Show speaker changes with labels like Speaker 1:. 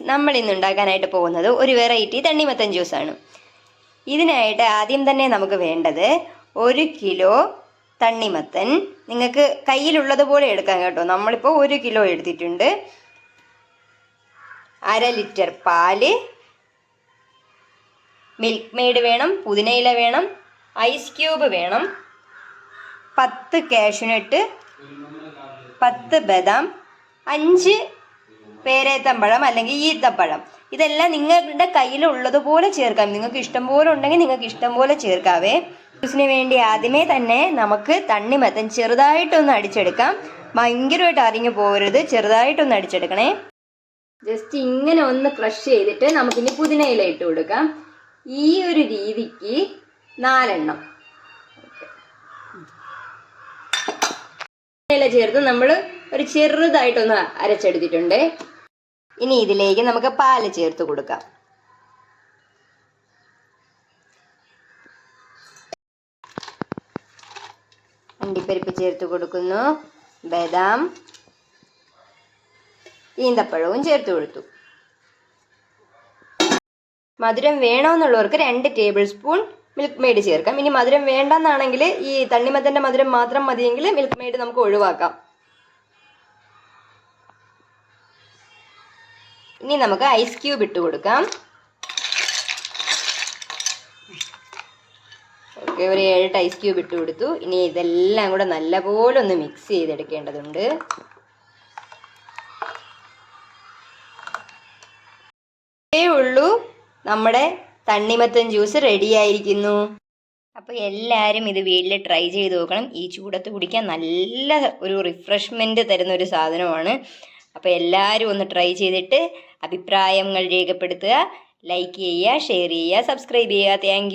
Speaker 1: നമ്മൾ ഇന്ന് ഉണ്ടാക്കാനായിട്ട് പോകുന്നത് ഒരു വെറൈറ്റി തണ്ണിമത്തൻ ജ്യൂസാണ് ഇതിനായിട്ട് ആദ്യം തന്നെ നമുക്ക് വേണ്ടത് ഒരു കിലോ തണ്ണിമത്തൻ. നിങ്ങൾക്ക് കയ്യിലുള്ളതുപോലെ എടുക്കാം കേട്ടോ. നമ്മളിപ്പോൾ ഒരു കിലോ എടുത്തിട്ടുണ്ട്. അര ലിറ്റർ പാൽ. മിൽക്ക് മെയ്ഡ് വേണം പുതിനയില വേണം ഐസ് ക്യൂബ് വേണം. പത്ത് കാഷ്യൂനട്ട് പത്ത് ബദാം അഞ്ച് പേരേത്തമ്പഴം അല്ലെങ്കിൽ ഈത്തപ്പഴം. ഇതെല്ലാം നിങ്ങളുടെ കയ്യിലുള്ളതുപോലെ ചേർക്കാം. നിങ്ങൾക്ക് ഇഷ്ടം പോലെ ഉണ്ടെങ്കിൽ നിങ്ങൾക്ക് ഇഷ്ടം പോലെ ചേർക്കാവേ. ജ്യൂസിന് വേണ്ടി ആദ്യമേ തന്നെ നമുക്ക് തണ്ണിമത്തൻ ചെറുതായിട്ടൊന്ന് അടിച്ചെടുക്കാം. ഭയങ്കരമായിട്ട് അറിഞ്ഞു പോകരുത്. ചെറുതായിട്ടൊന്ന് അടിച്ചെടുക്കണേ. ജസ്റ്റ് ഇങ്ങനെ ഒന്ന് ക്രഷ് ചെയ്തിട്ട് നമുക്കിനി പുതിനയില ഇട്ട് കൊടുക്കാം. ഈ ഒരു രീതിക്ക് നാലെണ്ണം. ഇല ചേർത്ത് നമ്മൾ ഒരു ചെറുതായിട്ടൊന്ന് അരച്ചെടുത്തിട്ടുണ്ട്. ഇനി ഇതിലേക്ക് നമുക്ക് പാൽ ചേർത്ത് കൊടുക്കാം. അണ്ടിപ്പരിപ്പ് ചേർത്ത് കൊടുക്കുന്നു. ബദാം ഈന്തപ്പഴവും ചേർത്ത് കൊടുത്തു. മധുരം വേണമെന്നുള്ളവർക്ക് രണ്ട് ടേബിൾ സ്പൂൺ മിൽക്ക് മെയ്ഡ് ചേർക്കാം. ഇനി മധുരം വേണ്ടെന്നാണെങ്കിൽ ഈ തണ്ണിമത്തന്റെ മധുരം മാത്രം മതിയെങ്കിൽ മിൽക്ക് മെയ്ഡ് നമുക്ക് ഒഴിവാക്കാം. ഇനി നമുക്ക് ഐസ് ക്യൂബ് ഇട്ട് കൊടുക്കാം. ഓക്കെ ഒരു ഏഴെട്ട് ഐസ് ക്യൂബ് ഇട്ട് കൊടുത്തു. ഇനി ഇതെല്ലാം കൂടെ നല്ലപോലെ ഒന്ന് മിക്സ് ചെയ്തെടുക്കേണ്ടതുണ്ട്. ഇതേ ഉള്ളൂ. നമ്മുടെ തണ്ണിമത്തൻ ജ്യൂസ് റെഡി ആയിരിക്കുന്നു. അപ്പോൾ എല്ലാരും ഇത് വീട്ടിൽ ട്രൈ ചെയ്ത് നോക്കണം. ഈ ചൂടത്ത് കുടിക്കാൻ നല്ല ഒരു റിഫ്രഷ്മെന്റ് തരുന്ന ഒരു സാധനമാണ്. അപ്പോൾ എല്ലാവരും ഒന്ന് ട്രൈ ചെയ്തിട്ട് അഭിപ്രായങ്ങൾ രേഖപ്പെടുത്തുക ലൈക്ക് ചെയ്യുക ഷെയർ ചെയ്യുക സബ്സ്ക്രൈബ് ചെയ്യുക. താങ്ക്